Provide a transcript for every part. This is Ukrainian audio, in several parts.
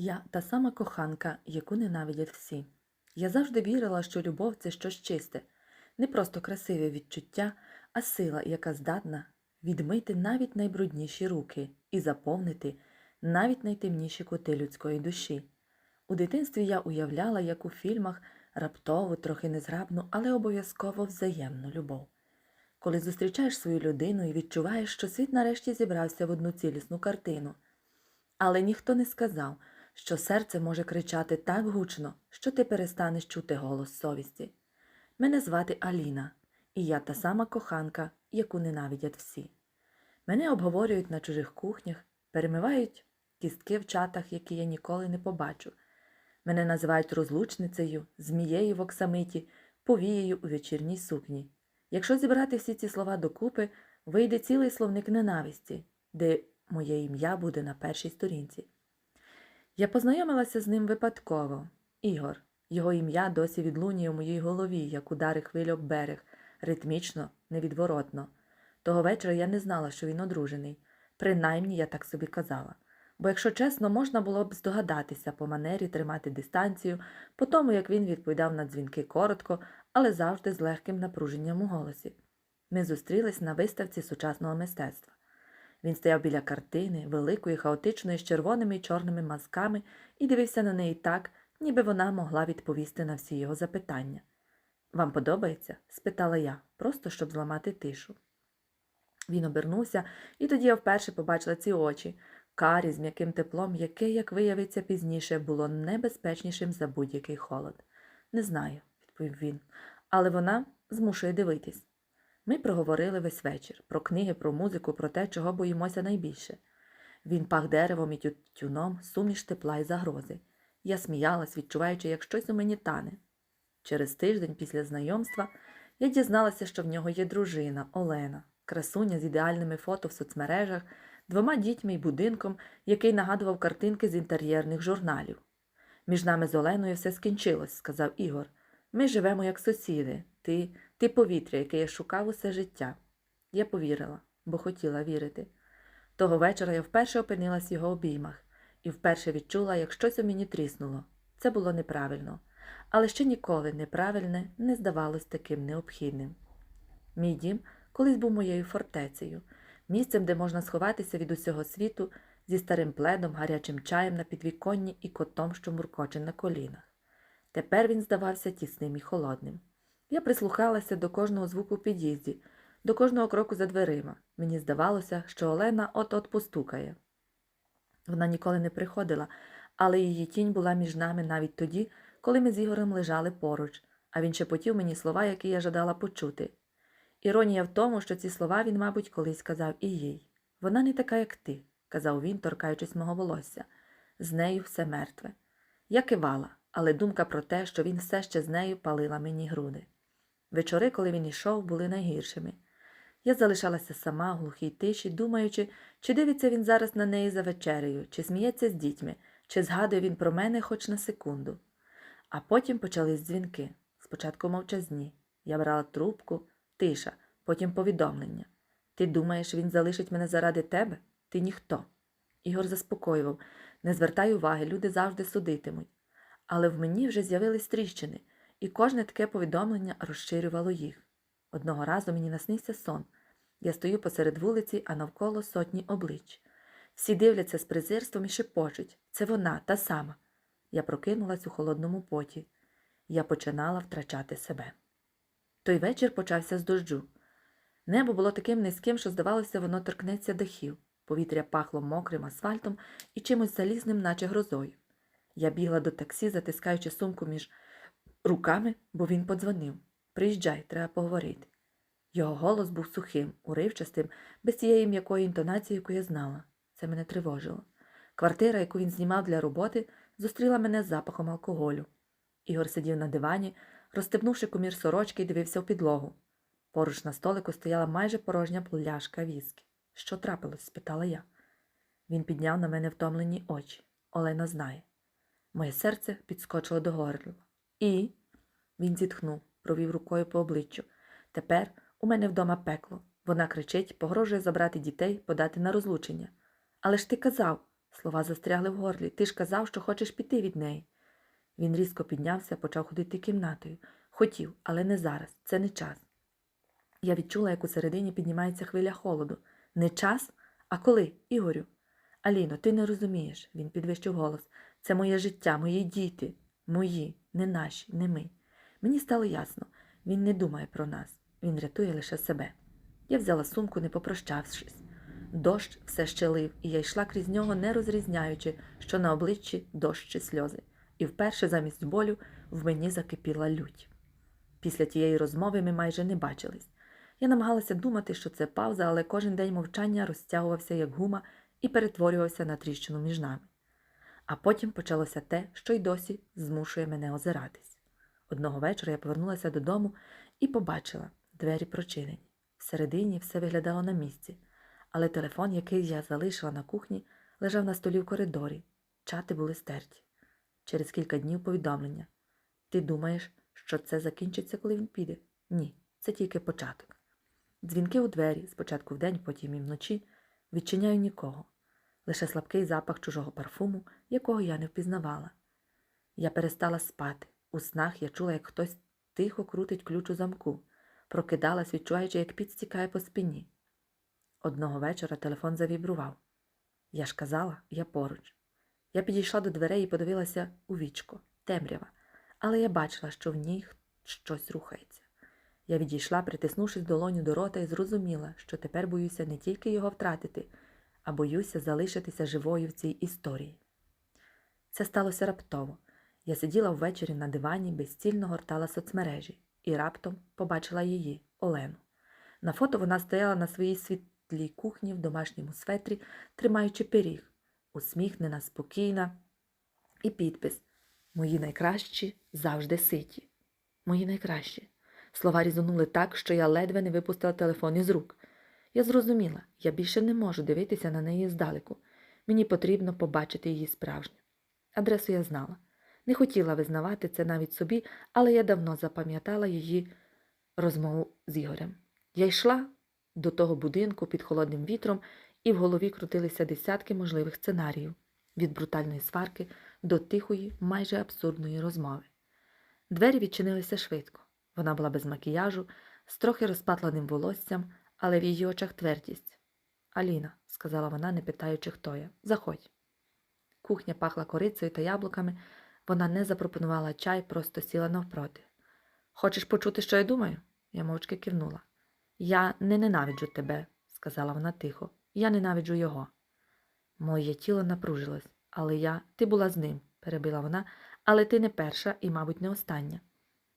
Я та сама коханка, яку ненавидять всі. Я завжди вірила, що любов це щось чисте, не просто красиве відчуття, а сила, яка здатна відмити навіть найбрудніші руки і заповнити навіть найтемніші кути людської душі. У дитинстві я уявляла, як у фільмах раптову, трохи незграбну, але обов'язково взаємну любов. Коли зустрічаєш свою людину і відчуваєш, що світ нарешті зібрався в одну цілісну картину. Але ніхто не сказав, що серце може кричати так гучно, що ти перестанеш чути голос совісті. Мене звати Аліна, і я та сама коханка, яку ненавидять всі. Мене обговорюють на чужих кухнях, перемивають кістки в чатах, які я ніколи не побачу. Мене називають розлучницею, змією в оксамиті, повією у вечірній сукні. Якщо зібрати всі ці слова докупи, вийде цілий словник ненависті, де моє ім'я буде на першій сторінці. Я познайомилася з ним випадково. Ігор. Його ім'я досі відлунює у моїй голові, як удари хвиль об берег, ритмічно, невідворотно. Того вечора я не знала, що він одружений. Принаймні я так собі казала. Бо, якщо чесно, можна було б здогадатися по манері тримати дистанцію, по тому, як він відповідав на дзвінки коротко, але завжди з легким напруженням у голосі. Ми зустрілись на виставці сучасного мистецтва. Він стояв біля картини, великої, хаотичної, з червоними і чорними мазками, і дивився на неї так, ніби вона могла відповісти на всі його запитання. Вам подобається? спитала я, просто щоб зламати тишу. Він обернувся, і тоді я вперше побачила ці очі, карі з м'яким теплом, яке, як виявиться пізніше, було небезпечнішим за будь-який холод. Не знаю, відповів він, але вона змушує дивитись. Ми проговорили весь вечір про книги, про музику, про те, чого боїмося найбільше. Він пах деревом і тютюном, суміш тепла і загрози. Я сміялась, відчуваючи, як щось у мені тане. Через тиждень після знайомства я дізналася, що в нього є дружина Олена, красуня з ідеальними фото в соцмережах, двома дітьми і будинком, який нагадував картинки з інтер'єрних журналів. Між нами з Оленою все скінчилось, сказав Ігор. Ми живемо як сусіди. Ти, ти повітря, яке я шукав усе життя. Я повірила, бо хотіла вірити. Того вечора я вперше опинилась в його обіймах і вперше відчула, як щось у мені тріснуло. Це було неправильно, але ще ніколи неправильне не здавалось таким необхідним. Мій дім колись був моєю фортецею, місцем, де можна сховатися від усього світу зі старим пледом, гарячим чаєм на підвіконні і котом, що муркоче на колінах. Тепер він здавався тісним і холодним. Я прислухалася до кожного звуку в під'їзді, до кожного кроку за дверима. Мені здавалося, що Олена от-от постукає. Вона ніколи не приходила, але її тінь була між нами навіть тоді, коли ми з Ігорем лежали поруч, а він шепотів мені слова, які я жадала почути. Іронія в тому, що ці слова він, мабуть, колись сказав і їй. Вона не така, як ти, казав він, торкаючись мого волосся. З нею все мертве. Я кивала, але думка про те, що він все ще з нею палила мені груди. Вечори, коли він йшов, були найгіршими. Я залишалася сама глухій тиші, думаючи, чи дивиться він зараз на неї за вечерею, чи сміється з дітьми, чи згадує він про мене хоч на секунду. А потім почались дзвінки. Спочатку мовчазні. Я брала трубку, тиша, потім повідомлення. Ти думаєш, він залишить мене заради тебе? Ти ніхто. Ігор заспокоював не звертай уваги, люди завжди судитимуть. Але в мені вже з'явились тріщини, і кожне таке повідомлення розширювало їх. Одного разу мені наснився сон. Я стою посеред вулиці, а навколо сотні облич. Всі дивляться з презирством і шепочуть це вона, та сама. Я прокинулась у холодному поті. Я починала втрачати себе. Той вечір почався з дощу. Небо було таким низьким, що, здавалося, воно торкнеться дахів. Повітря пахло мокрим асфальтом і чимось залізним, наче грозою. Я бігла до таксі, затискаючи сумку між руками, бо він подзвонив. Приїжджай, треба поговорити. Його голос був сухим, уривчастим, без тієї м'якої інтонації, яку я знала. Це мене тривожило. Квартира, яку він знімав для роботи, зустріла мене з запахом алкоголю. Ігор сидів на дивані, розстебнувши комір сорочки і дивився в підлогу. Поруч на столику стояла майже порожня пляшка віскі. Що трапилось? спитала я. Він підняв на мене втомлені очі. Олена знає. Моє серце підскочило до горла. І. Він зітхнув, провів рукою по обличчю. Тепер у мене вдома пекло. Вона кричить, погрожує забрати дітей, подати на розлучення. Але ж ти казав, Слова застрягли в горлі. Ти ж казав, що хочеш піти від неї. Він різко піднявся, почав ходити кімнатою. Хотів, але не зараз, це не час. Я відчула, як у середині піднімається хвиля холоду. Не час? А коли, Ігорю? Аліно, ти не розумієш, він підвищив голос. Це моє життя, мої діти, мої, не наші, не ми. Мені стало ясно, він не думає про нас, він рятує лише себе. Я взяла сумку, не попрощавшись. Дощ все ще лив, і я йшла крізь нього, не розрізняючи, що на обличчі дощ чи сльози. І вперше замість болю в мені закипіла лють. Після тієї розмови ми майже не бачились. Я намагалася думати, що це пауза, але кожен день мовчання розтягувався як гума і перетворювався на тріщину між нами. А потім почалося те, що й досі змушує мене озиратись. Одного вечора я повернулася додому і побачила двері прочинені. Всередині все виглядало на місці, але телефон, який я залишила на кухні, лежав на столі в коридорі. Чати були стерті. Через кілька днів повідомлення. Ти думаєш, що це закінчиться, коли він піде? Ні, це тільки початок. Дзвінки у двері, спочатку вдень, потім і вночі, відчиняю нікого, лише слабкий запах чужого парфуму, якого я не впізнавала. Я перестала спати. У снах я чула, як хтось тихо крутить ключ у замку, прокидалась, відчуваючи, як піт стікає по спині. Одного вечора телефон завібрував. Я ж казала, я поруч. Я підійшла до дверей і подивилася у вічко, темрява, але я бачила, що в ній щось рухається. Я відійшла, притиснувшись долоню до рота, і зрозуміла, що тепер боюся не тільки його втратити, а боюся залишитися живою в цій історії. Це сталося раптово. Я сиділа ввечері на дивані, безцільно гортала соцмережі, і раптом побачила її, Олену. На фото вона стояла на своїй світлій кухні в домашньому светрі, тримаючи пиріг, усміхнена, спокійна, і підпис Мої найкращі завжди ситі. Мої найкращі. Слова різонули так, що я ледве не випустила телефон із рук. Я зрозуміла, я більше не можу дивитися на неї здалеку. Мені потрібно побачити її справжню. Адресу я знала. Не хотіла визнавати це навіть собі, але я давно запам'ятала її розмову з Ігорем. Я йшла до того будинку під холодним вітром, і в голові крутилися десятки можливих сценаріїв від брутальної сварки до тихої, майже абсурдної розмови. Двері відчинилися швидко. Вона була без макіяжу, з трохи розпатленим волоссям, але в її очах твердість. Аліна, сказала вона, не питаючи, хто я, заходь. Кухня пахла корицею та яблуками, вона не запропонувала чай, просто сіла навпроти. Хочеш почути, що я думаю? Я мовчки кивнула. Я не ненавиджу тебе, сказала вона тихо. Я ненавиджу його. Моє тіло напружилось, але я, ти була з ним, перебила вона, але ти не перша і, мабуть, не остання.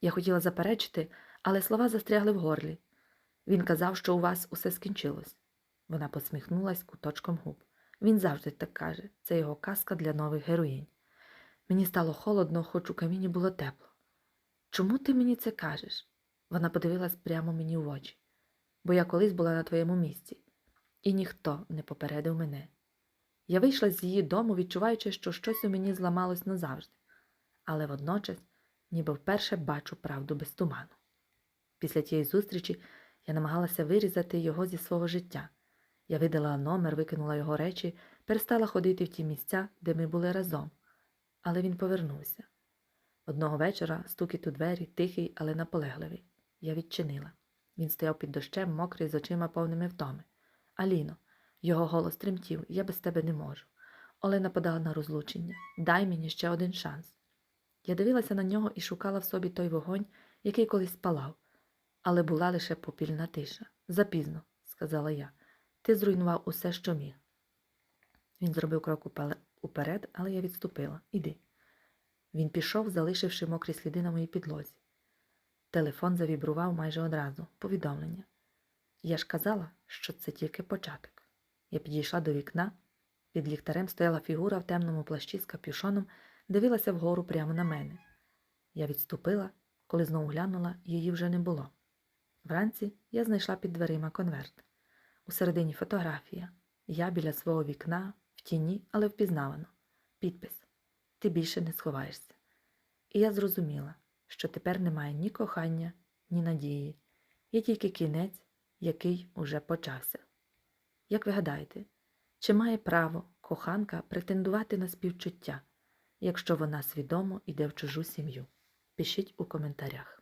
Я хотіла заперечити, але слова застрягли в горлі. Він казав, що у вас усе скінчилось. Вона посміхнулась куточком губ. Він завжди так каже, це його казка для нових героїнь. Мені стало холодно, хоч у каміні було тепло. Чому ти мені це кажеш? Вона подивилась прямо мені в очі, бо я колись була на твоєму місці, і ніхто не попередив мене. Я вийшла з її дому, відчуваючи, що щось у мені зламалось назавжди, але водночас ніби вперше бачу правду без туману. Після тієї зустрічі я намагалася вирізати його зі свого життя. Я видала номер, викинула його речі, перестала ходити в ті місця, де ми були разом. Але він повернувся. Одного вечора стукіт у двері, тихий, але наполегливий. Я відчинила. Він стояв під дощем, мокрий, з очима повними втоми. Аліно, його голос тремтів, я без тебе не можу. Олена подала на розлучення. Дай мені ще один шанс. Я дивилася на нього і шукала в собі той вогонь, який колись палав, але була лише попільна тиша. Запізно, сказала я. Ти зруйнував усе, що міг. Він зробив крок уперед, але я відступила. Іди. Він пішов, залишивши мокрі сліди на моїй підлозі. Телефон завібрував майже одразу. Повідомлення. Я ж казала, що це тільки початок. Я підійшла до вікна. Під ліхтарем стояла фігура в темному плащі з капюшоном, дивилася вгору прямо на мене. Я відступила, коли знову глянула, її вже не було. Вранці я знайшла під дверима конверт. Усередині фотографія. Я біля свого вікна, тіні, але впізнавано. Підпис Ти більше не сховаєшся. І я зрозуміла, що тепер немає ні кохання, ні надії, є тільки кінець, який уже почався. Як ви гадаєте, Чи має право коханка претендувати на співчуття, якщо вона свідомо йде в чужу сім'ю? Пишіть у коментарях.